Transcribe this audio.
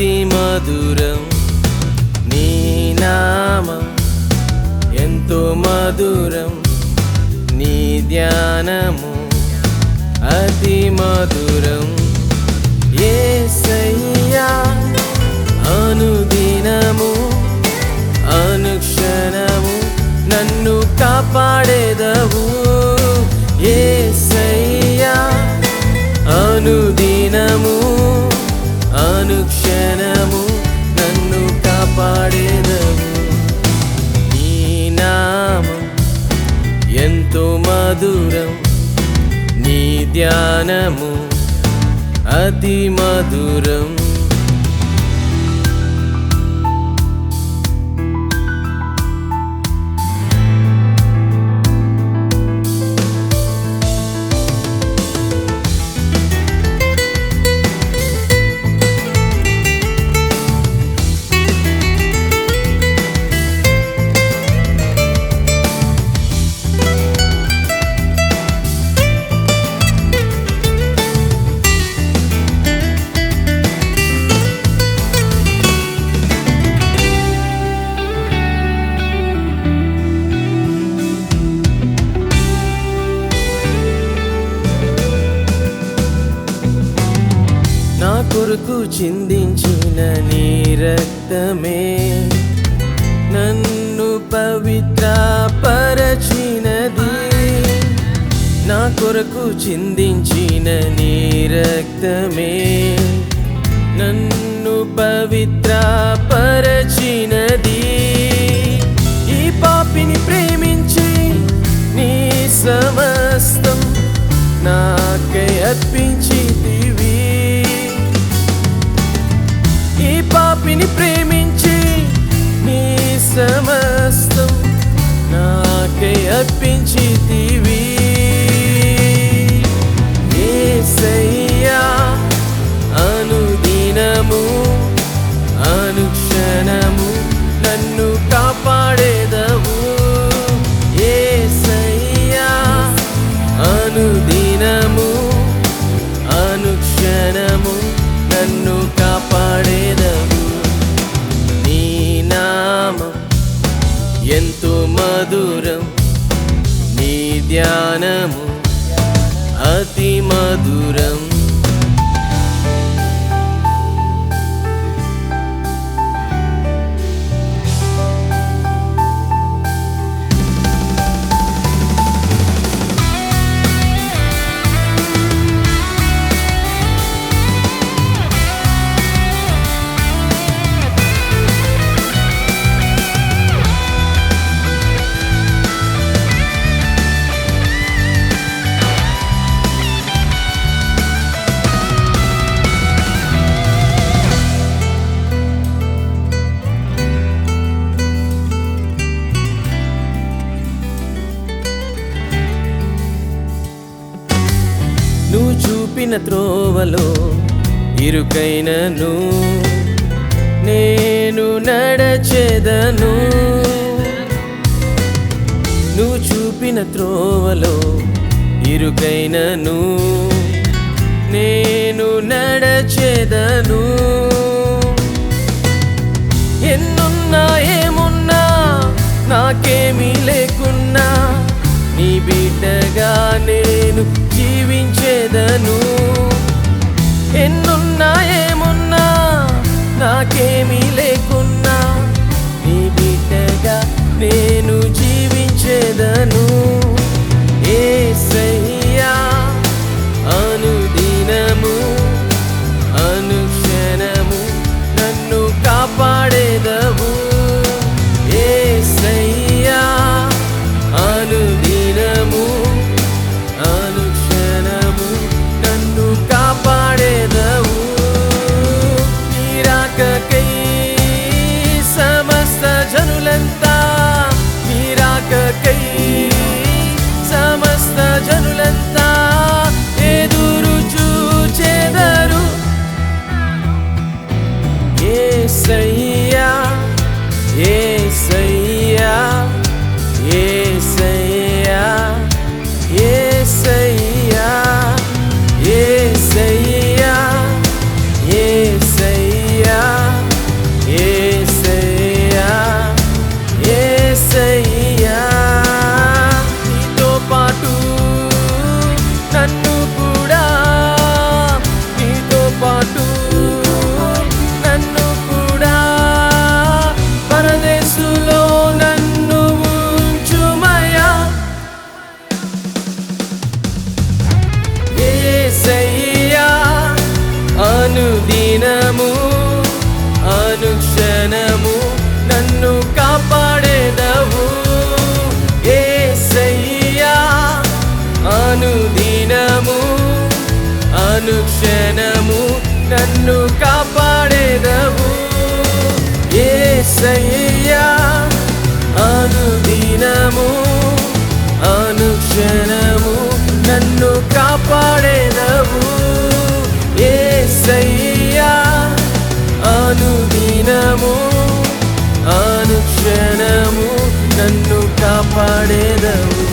అతి మధురం నీ నామం ఎంతో మధురం నీ ధ్యానము అతి మధురం. ఏ అనుదినము नतिमधरम् కొరకు చిందించిన నీ రక్తమే. నన్ను పవిత్ర పరచినది నా కొరకు చిందించిన నీ రక్తమే. నన్ను పవిత్ర పరచినది ఈ పాపిని ప్రేమించి నీ సమస్తం నాకై అర్పించి దివి పాపిని ప్రేమించి నీ సమస్తం నాకే అర్పించి मधुरम् निद्यानम् अतिमधुरम्। చూపిన త్రోవలో ఇరుకైనను నేను నడచెదను. నువ్వు చూపిన త్రోవలో ఇరుకైనను నేను నడచెదను. నాకేమీ లేకున్నా నీ బిడ్డగా నేను జీవించేదను. ఏసయ్యా అనుదినము అనుక్షణము నన్ను కాపాడేదవు. ఏసయ్యా అనుదినము అనుక్షణము నన్ను కాపాడేదవు.